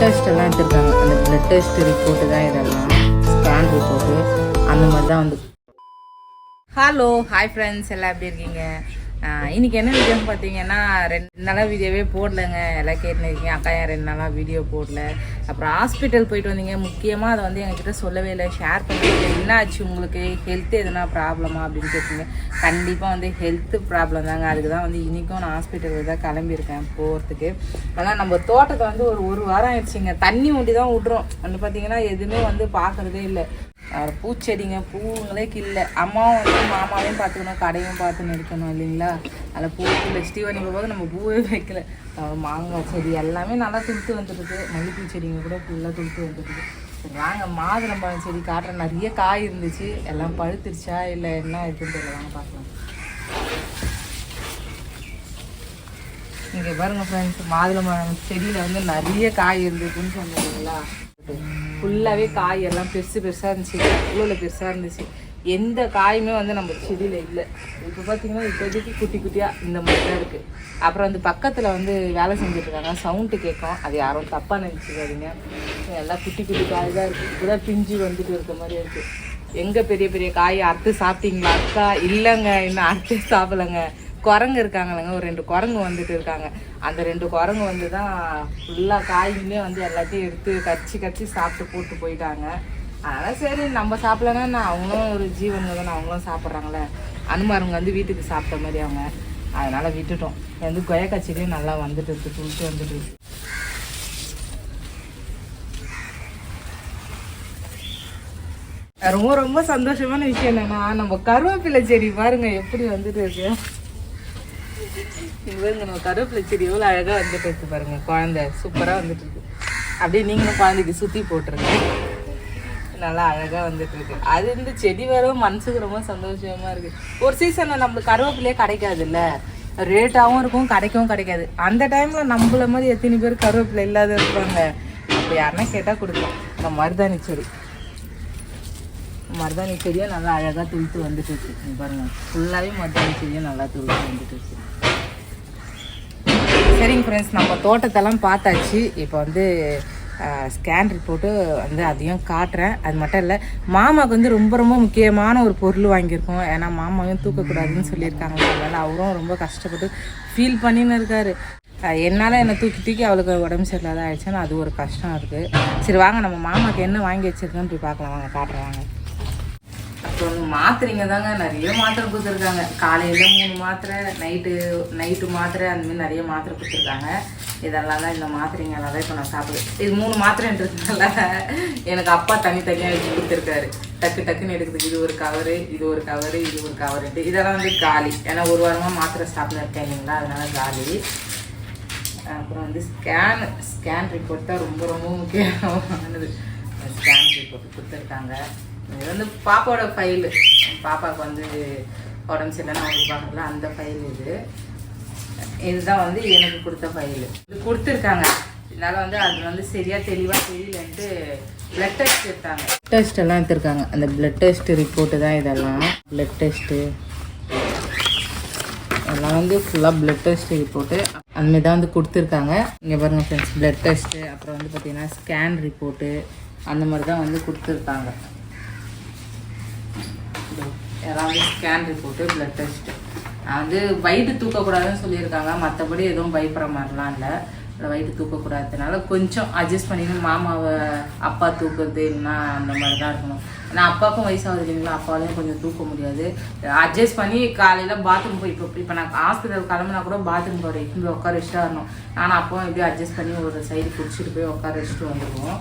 Test எல்லாம் எடுத்திருக்காங்க. அந்த பிளட் டெஸ்ட் ரிப்போர்ட்டு தான் இதெல்லாம். ஸ்கேன் ரிப்போர்ட்டு அந்த மாதிரி தான் வந்து ஹலோ ஹாய் ஃப்ரெண்ட்ஸ் எல்லாம் எப்படி இருக்கீங்க? இன்னைக்கு என்ன வீடியோன்னு பார்த்தீங்கன்னா ரெண்டு நாளாக வீடியோவே போடலைங்க. எல்லாம் கேட்டுருக்கீங்க அக்கா ஏன் ரெண்டு நாளாக வீடியோ போடல? அப்புறம் ஹாஸ்பிட்டல் போயிட்டு வந்தீங்க. முக்கியமாக அதை வந்து எங்ககிட்ட சொல்லவே இல்லை. ஷேர் பண்ணவே என்ன ஆச்சு உங்களுக்கு? ஹெல்த் எதுனா ப்ராப்ளமா அப்படின்னு கேட்டீங்க. கண்டிப்பாக வந்து ஹெல்த் ப்ராப்ளம் தாங்க. அதுக்கு தான் வந்து இன்றைக்கும் நான் ஹாஸ்பிட்டலுக்கு தான் கிளம்பியிருக்கேன் போகிறதுக்கு ஆனால் நம்ம தோட்டத்தை வந்து ஒரு ஒரு வாரம் ஆயிடுச்சுங்க. தண்ணி ஊட்டி தான் விட்றோம். வந்து பார்த்தீங்கன்னா எதுவுமே வந்து பார்க்குறதே இல்லை. அஹ் பூச்செடிங்க பூங்களே கில்ல. அம்மாவும் வந்து மாமாவையும் பார்த்துக்கணும் கடையும் பார்த்துன்னு இருக்கணும் இல்லைங்களா? அதில் பூ இல்லை ஸ்டீவனி போக நம்ம பூவே வைக்கல. மாங்காய் செடி எல்லாமே நல்லா துளுத்து வந்துடுது. மல்லிப்பூ செடிங்க கூட ஃபுல்லாக துளுத்து வந்துடுது. சரி வாங்க. மாதுளம்பழம் செடி காட்டுறேன் நிறைய காய் இருந்துச்சு. எல்லாம் பழுத்துருச்சா இல்லை என்ன இருக்குன்னு தெரியல. வாங்க பார்க்கலாம். இங்கே பாருங்கள் ஃப்ரெண்ட்ஸ் மாதுளம்பழம் செடியில் வந்து நிறைய காய் இருந்துச்சுன்னு சொன்னீங்களா ஃபுல்லாகவே காய் எல்லாம் பெருசு பெருசாக இருந்துச்சு. அவ்வளோ பெருசாக இருந்துச்சு. எந்த காயுமே வந்து நம்ம செடியில் இல்லை. இப்போ பார்த்தீங்கன்னா இப்போதைக்கு குட்டி குட்டியாக இந்த மாதிரி தான் இருக்குது அப்புறம் வந்து பக்கத்தில் வந்து வேலை செஞ்சுட்டு இருக்காங்க சவுண்டு கேட்கும். அது யாரும் தப்பாக நினச்சிக்காதீங்க. எல்லாம் குட்டி குட்டி காய் தான் இருக்குது இப்போ தான் பிஞ்சு வந்துட்டு இருக்க மாதிரி இருக்குது எங்கே பெரிய பெரிய காய் அறுத்து சாப்பிட்டீங்களா அக்கா? இல்லைங்க இன்னும் அறுத்து சாப்பிடலைங்க. குரங்கு இருக்காங்களேங்க ஒரு ரெண்டு குரங்கு வந்துட்டு இருக்காங்க. அந்த ரெண்டு குரங்கு வந்து தான் ஃபுல்லாக காயுமே வந்து எல்லாத்தையும் எடுத்து கச்சி கச்சி சாப்பிட்டு போட்டு போயிட்டாங்க. அதனால் சரி நம்ம சாப்பிடலன்னா அவங்களும் ஒரு ஜீவன் தானே அவங்களும் சாப்பிட்றாங்களே. அனுமாருங்க வந்து வீட்டுக்கு சாப்பிட்ட மாதிரி அவங்க. அதனால் விட்டுட்டோம். வந்து கொயக்கா நல்லா வந்துட்டு இருக்கு துளுத்து வந்துட்டு இருக்கு. ரொம்ப ரொம்ப சந்தோஷமான விஷயம் என்னன்னா நம்ம கருவேப்பிலை செடி பாருங்க எப்படி வந்துட்டு இருக்கு. இவங்க நம்ம கருவேப்பிலை செடி எவ்வளோ அழகாக வந்துட்டு இருக்கு பாருங்க. குழந்தை சூப்பராக வந்துட்டு இருக்கு. அப்படியே நீங்களும் குழந்தைக்கு சுற்றி போட்டுருங்க. நல்லா அழகாக வந்துட்டு இருக்கு. அது இந்த செடி வரவும் மனசுக்கு ரொம்ப சந்தோஷமா இருக்கு. ஒரு சீசனில் நம்மளுக்கு கருவேப்பிலையே கிடைக்காதுல்ல. ரேட்டாகவும் இருக்கும் கிடைக்கவும் கிடைக்காது. அந்த டைமில் நம்மள மாதிரி எத்தனை பேர் கருவேப்பிலை இல்லாத இருப்பாங்க? அப்போ யாருன்னா கேட்டால் கொடுப்போம் இந்த மருதாணி செடி. மருதாணி செடியும் நல்லா அழகாக துளுத்து வந்துட்டு இருக்கு. பாருங்க. ஃபுல்லாகவே மருதாணி செடியும் நல்லா துளுத்து வந்துட்டு இருக்கு. சரிங்க ஃப்ரெண்ட்ஸ் நம்ம தோட்டத்தெல்லாம் பார்த்தாச்சு. இப்போ வந்து ஸ்கேன் ரிப்போர்ட்டு வந்து அதையும் காட்டுறேன். அது மட்டும் இல்லை மாமாவுக்கு வந்து ரொம்ப ரொம்ப முக்கியமான ஒரு பொருள் வாங்கியிருக்கோம். ஏன்னா மாமாவையும் தூக்கக்கூடாதுன்னு சொல்லியிருக்காங்க. அதனால் அவரும் ரொம்ப கஷ்டப்பட்டு ஃபீல் பண்ணின்னு இருக்காரு. என்னால் என்னை தூக்கி தூக்கி அவளுக்கு உடம்பு சரியில்லாத ஆயிடுச்சுன்னா அது ஒரு கஷ்டம் இருக்குது சரி வாங்க நம்ம மாமாவுக்கு என்ன வாங்கி வச்சிருக்கோன்னு போய் பார்க்கலாம். வாங்க காட்டுறேன் வாங்க. அப்புறம் மாத்திரைங்க தாங்க நிறைய மாத்திரை கொடுத்துருக்காங்க. காலையில் மூணு மாத்திரை நைட்டு நைட்டு மாத்திரை அந்தமாதிரி நிறைய மாத்திரை கொடுத்துருக்காங்க. இதெல்லாம் தான் இந்த மாத்திரைங்க எல்லாம் தான் இப்போ நான் சாப்பிடுவேன் இது மூணு மாத்திரைன்றதுனால எனக்கு அப்பா தனித்தனியாக வச்சு கொடுத்துருக்காரு. டக்கு டக்குன்னு எடுக்கிறதுக்கு இது ஒரு கவரு இது ஒரு கவரு இது ஒரு கவருட்டு இதெல்லாம் வந்து காலி. ஏன்னா ஒரு வாரமாக மாத்திரை சாப்பிட்டு இருக்கேன் இல்லைங்களா? அதனால காலி. அப்புறம் வந்து ஸ்கேன் ஸ்கேன் ரிப்போர்ட் தான் ரொம்ப ரொம்ப முக்கியமானது. ஸ்கேன் ரிப்போர்ட் கொடுத்துருக்காங்க. இது வந்து பாப்பாவோட ஃபைலு பாப்பாவுக்கு வந்து உடம்பு சரியில்லைன்னு அவங்களுக்கு பார்க்கல அந்த ஃபைல் இது. இதுதான் வந்து எனக்கு கொடுத்த ஃபைலு இது கொடுத்துருக்காங்க. இதனால் வந்து அது வந்து சரியாக தெளிவாக தெரியலன்ட்டு பிளட் டெஸ்ட் எடுத்தாங்க. டெஸ்ட் எல்லாம் எடுத்திருக்காங்க. அந்த பிளட் டெஸ்ட் ரிப்போர்ட்டு தான் இதெல்லாம். பிளட் டெஸ்ட்டு எல்லாம் வந்து ஃபுல்லாக பிளட் டெஸ்ட் ரிப்போர்ட்டு அந்தமாரி தான் வந்து கொடுத்துருக்காங்க. இங்கே பாருங்கள் ஃப்ரெண்ட்ஸ் பிளட் டெஸ்ட்டு அப்புறம் வந்து பார்த்திங்கன்னா ஸ்கேன் ரிப்போர்ட்டு அந்த மாதிரி தான் வந்து கொடுத்துருக்காங்க. யாராவது ஸ்கேன் ரிப்போர்ட்டு பிளட் டெஸ்ட்டு நான் வந்து வயிறு தூக்கக்கூடாதுன்னு சொல்லியிருக்காங்க. மற்றபடி எதுவும் பயப்படுற மாதிரிலாம் இல்லை. வயிறு தூக்கக்கூடாததுனால கொஞ்சம் அட்ஜஸ்ட் பண்ணிக்கணும் மாமாவை அப்பா தூக்குறது இல்லைன்னா அந்த மாதிரி தான் இருக்கணும். ஏன்னா அப்பாவுக்கும் வயசாகுது இல்லைங்களா? அப்பாலையும் கொஞ்சம் தூக்க முடியாது. அட்ஜஸ்ட் பண்ணி காலையில் பாத்ரூம் போய் இப்போ இப்போ நான் ஹாஸ்பிட்டல் கிளம்புனா கூட பாத்ரூம் போகிற இப்போ உட்கார வச்சுட்டு வரணும். நானும் அப்பாவும் எப்படியும் அட்ஜஸ்ட் பண்ணி ஒரு சைடு பிடிச்சிட்டு போய் உட்கார வச்சுட்டு வந்துடுவோம்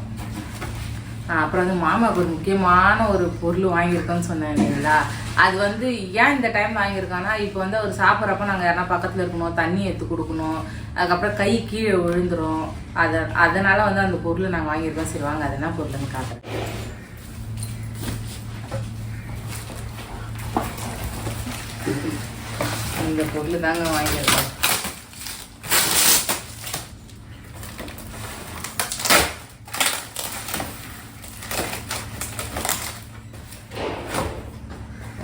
அப்புறம் வந்து மாமாவுக்கு ஒரு முக்கியமான ஒரு பொருள் வாங்கியிருக்கோன்னு சொன்னேன் இல்லைங்களா? அது வந்து ஏன் இந்த டைம் வாங்கியிருக்கான்னா இப்போ வந்து அவர் சாப்பிட்றப்ப நாங்கள் யாரா பக்கத்தில் இருக்கணும் தண்ணி எடுத்து கொடுக்கணும் அதுக்கப்புறம் கை கீழே விழுந்துரும். அதை அதனால் வந்து அந்த பொருளை நாங்கள் வாங்கியிருக்கோம் சரி வாங்க அது என்ன பொருள்னு காட்டுறேன். இந்த பொருள் தாங்க வாங்கியிருக்கோம்.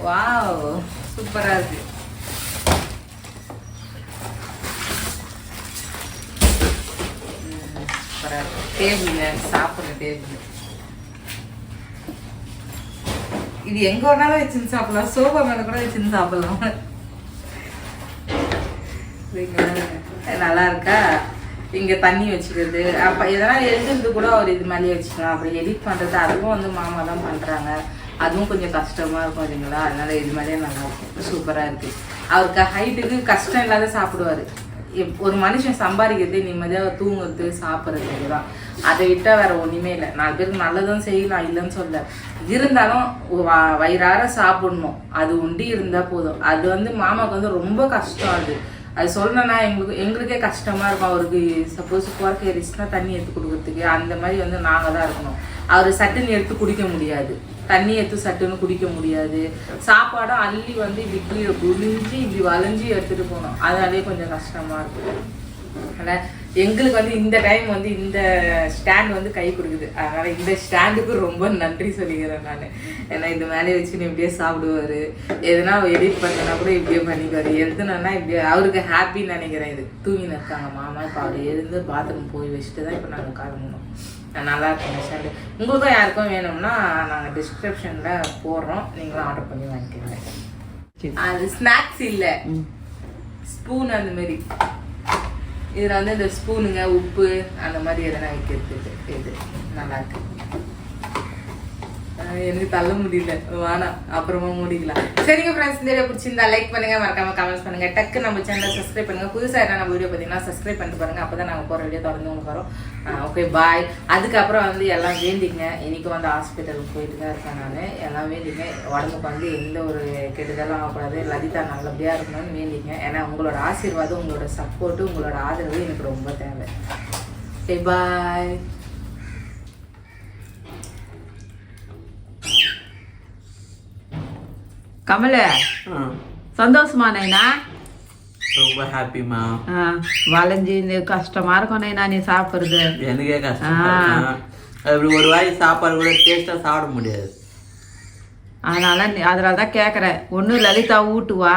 வாவ் சூப்பரா இருக்கு. ம், இருக்கு. டேபிள் சாப்பிட்ற டேபிள் இது எங்க வேணாலும் வச்சுன்னு சாப்பிடலாம். சோஃபா மேல கூட வச்சுன்னு சாப்பிடலாம். நல்லா இருக்கா? இங்க தண்ணி வச்சுக்கிறது. அப்ப எதனா எழுதுறது கூட அவர் இது மாதிரி வச்சுக்கலாம். அப்புறம் எடிட் பண்றது அதுவும் வந்து மாமா தான் பண்றாங்க. அதுவும் கொஞ்சம் கஷ்டமாக இருக்கும் இல்லைங்களா அதனால இது மாதிரியே நல்லா இருக்கும். இருக்குது அவருக்கு ஹைட்டுக்கு கஷ்டம் இல்லாத சாப்பிடுவாரு. எப்- ஒரு மனுஷன் சம்பாதிக்கிறது நிம்மதியாக தூங்குறது சாப்பிட்றது தான் அதை விட்டால் வேற ஒன்றுமே இல்லை. நாலு பேருக்கு நல்லதும் செய்யலாம் இல்லைன்னு சொல்ல இருந்தாலும் வ- வயிறார சாப்பிடணும். அது உண்டி இருந்தால் போதும். அது வந்து மாமாவுக்கு வந்து ரொம்ப கஷ்டம் அது. அது சொல்லணும்னா எங்களுக்கு எங்களுக்கே கஷ்டமாக இருக்கும். அவருக்கு சப்போஸ் குறைக்க ஏறிச்சுன்னா தண்ணி எடுத்து கொடுக்குறதுக்கு. அந்த மாதிரி வந்து நாங்கள் தான் இருக்கணும். அவர் சட்டுன்னு எடுத்து குடிக்க முடியாது. தண்ணி எடுத்து சட்டுன்னு குடிக்க முடியாது. சாப்பாடும் அள்ளி வந்து இப்படி கீழே குளிஞ்சு இப்படி வளைஞ்சு எடுத்துட்டு போகணும். அதனாலே கொஞ்சம் கஷ்டமா இருக்கும். ஆனால் எங்களுக்கு வந்து இந்த டைம் வந்து இந்த ஸ்டாண்ட் வந்து கை கொடுக்குது. அதனால இந்த ஸ்டாண்டுக்கு ரொம்ப நன்றி சொல்லிக்கிறேன் நான். ஏன்னா இந்த மேலே வச்சு இப்படியே சாப்பிடுவாரு. எதுனா எடிட் பண்ணனா கூட இப்படியே பண்ணிக்குவார் எழுதுனா இப்படியே அவருக்கு ஹாப்பின்னு நினைக்கிறேன் இது. தூங்கின்னு இருக்காங்க. மாமா இப்போ அவர் எழுந்து பாத்ரூம் போய் வச்சுட்டு தான் இப்போ நாங்கள் கிளம்பணும். நல்லா இருக்கும் ஸ்டாண்டு உங்களுக்கும் யாருக்கும் வேணும்னா நாங்கள் டிஸ்கிரிப்ஷனில் போடுறோம். நீங்களும் ஆர்டர் பண்ணி வாங்கிக்கோங்க. அது ஸ்நாக்ஸ் இல்லை. ஸ்பூன் அந்த மாதிரி. இதில் வந்து இந்த ஸ்பூனுங்க உப்பு அந்த மாதிரி எதனா வைக்கிறதுக்கு இது. நல்லா இருக்கு. அஹ் எனக்கு தள்ள முடியல. வேணாம் அப்புறமா முடிக்கலாம். சரிங்க ஃப்ரெண்ட்ஸ் இந்த வீடியோ பிடிச்சிருந்தா லைக் பண்ணுங்க. மறக்காம கமெண்ட்ஸ் பண்ணுங்க. டக்கு நம்ம சேனலை சப்ஸ்கிரைப் பண்ணுங்க. புதுசாக என்ன நம்ம வீடியோ பார்த்தீங்கன்னா சப்ஸ்கிரைப் பண்ணிட்டு பாருங்க. அப்பதான் நாங்கள் போகிற வீடியோ தொடர்ந்து உங்களுக்கு வரோம். ஓகே பாய் அதுக்கப்புறம் வந்து எல்லாம் வேண்டிங்க. இன்னைக்கு வந்து ஹாஸ்பிட்டலுக்கு போயிட்டு தான் இருக்கேன் நான். எல்லாம் வேண்டிங்க. உடம்புக்கு வந்து எந்த ஒரு கெடுதலும் ஆகக்கூடாது. லலிதா நல்லபடியாக இருக்கணும்னு வேண்டிங்க. ஏன்னா உங்களோட ஆசீர்வாதம் உங்களோட சப்போர்ட்டு உங்களோட ஆதரவு எனக்கு ரொம்ப தேவை. ஓகே பாய் கமல சந்தோஷமா நைனா? ரொம்ப ஹாப்பிமா வளைஞ்சு இந்த கஷ்டமா இருக்கும் நைனா நீ சாப்பிடுறது. எனக்கே கஷ்டம் அப்படி ஒரு வாய் சாப்பாடு கூட டேஸ்டா சாப்பிட முடியாது. அதனால அதனால தான் கேட்குறேன் ஒன்று லலிதா ஊட்டுவா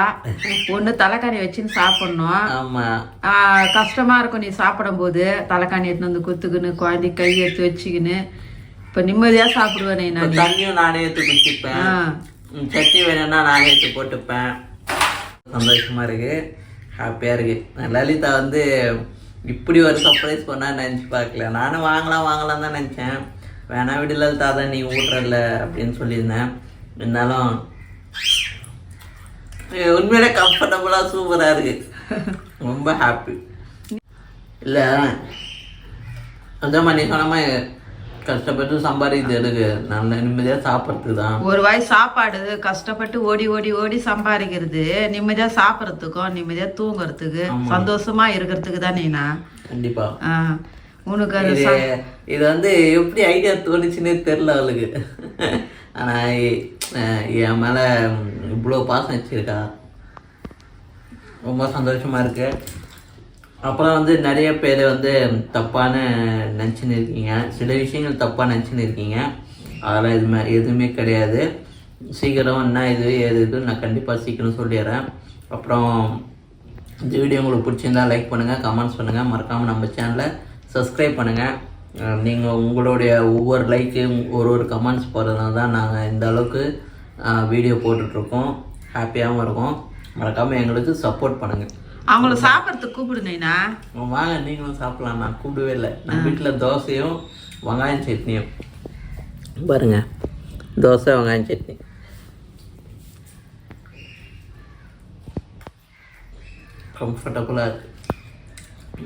ஒன்று தலைக்காணி வச்சுன்னு சாப்பிடணும். ஆமா. ஆ, கஷ்டமா இருக்கும் நீ சாப்பிடும்போது. தலைக்காணி எடுத்துன்னு வந்து குத்துக்கின்னு குழந்தை கை எடுத்து வச்சுக்கின்னு. இப்போ நிம்மதியாக சாப்பிடுவேன் நைனா தண்ணியும் நானே எடுத்து குடிச்சுப்பேன். சட்னி வேணும்னா நானே எடுத்து போட்டுப்பேன். சந்தோஷமா இருக்கு. ஹாப்பியா இருக்கு. லலிதா வந்து இப்படி ஒரு சர்ப்ரைஸ் பண்ணா நினச்சி பார்க்கல. நானும் வாங்கலாம் வாங்கலாம் தான் நினச்சேன். வேணா விடு லலிதா தான் நீ ஊட்டுறல அப்படின்னு சொல்லியிருந்தேன். இருந்தாலும் உண்மையில உண்மையிலே சூப்பராக சூப்பரா இருக்கு. ரொம்ப ஹாப்பி இல்லை அந்த மாதிரி நீ சொன்ன மாதிரி கஷ்டப்பட்டு சம்பாதிக்கிறது எதுக்கு? நல்ல நிம்மதியா சாப்பிட்றதுக்கு தான் ஒரு வாய் சாப்பாடு கஷ்டப்பட்டு ஓடி ஓடி ஓடி சம்பாதிக்கிறது நிம்மதியாக சாப்பிட்றதுக்கும் நிம்மதியாக தூங்குறதுக்கு சந்தோஷமா இருக்கிறதுக்கு தான் நீனா? கண்டிப்பா. ஆ, உனக்கு அது இது இது வந்து எப்படி ஐடியா தோணுச்சுன்னே தெரில அவளுக்கு. ஆனா இ- அஹ் என் மேல இவ்வளோ பாசம் வச்சிருக்கா. ரொம்ப சந்தோஷமா இருக்கு. அப்புறம் வந்து நிறைய பேர் வந்து தப்பான நினச்சின்னு இருக்கீங்க சில விஷயங்கள் தப்பாக நினச்சின்னு இருக்கீங்க அதெல்லாம் எதுவுமே எதுவுமே கிடையாது. சீக்கிரம் என்ன இது ஏது இது நான் கண்டிப்பாக சீக்கிரம் சொல்லிடுறேன். அப்புறம் இந்த வீடியோ உங்களுக்கு பிடிச்சிருந்தா லைக் பண்ணுங்கள் கமெண்ட்ஸ் பண்ணுங்கள் மறக்காமல் நம்ம சேனலை சப்ஸ்கிரைப் பண்ணுங்கள் நீங்கள் உங்களுடைய ஒவ்வொரு லைக்கு ஒரு ஒரு கமெண்ட்ஸ் போடுறதுனால தான் நாங்கள் இந்த அளவுக்கு வீடியோ போட்டுட்ருக்கோம். ஹாப்பியாகவும் இருக்கோம். மறக்காமல் எங்களுக்கு சப்போர்ட் பண்ணுங்கள் அவங்கள சாப்பிட்றதுக்கு கூப்பிடுங்கண்ணா வாங்க நீங்களும் சாப்பிடலாம். நான் கூப்பிடவே இல்லை. நம்ம வீட்டில் தோசையும் வெங்காயம் சட்னியும். பாருங்க. தோசை வெங்காயம் சட்னி. கம்ஃபர்டபுளாக இருக்குது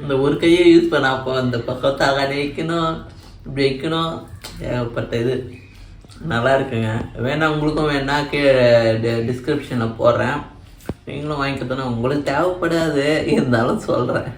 இந்த ஒரு கையை யூஸ் பண்ண அப்போ அந்த பக்கம் வைக்கணும் இப்படி வைக்கணும். ஏகப்பட்ட இது. நல்லா இருக்குங்க. வேணா உங்களுக்கும் வேணா கீழே டிஸ்கிரிப்ஷனில் போடுறேன். நீங்களும் வாங்கிக்கிறதுனா உங்களுக்கு தேவைப்படாது. இருந்தாலும் சொல்கிறேன்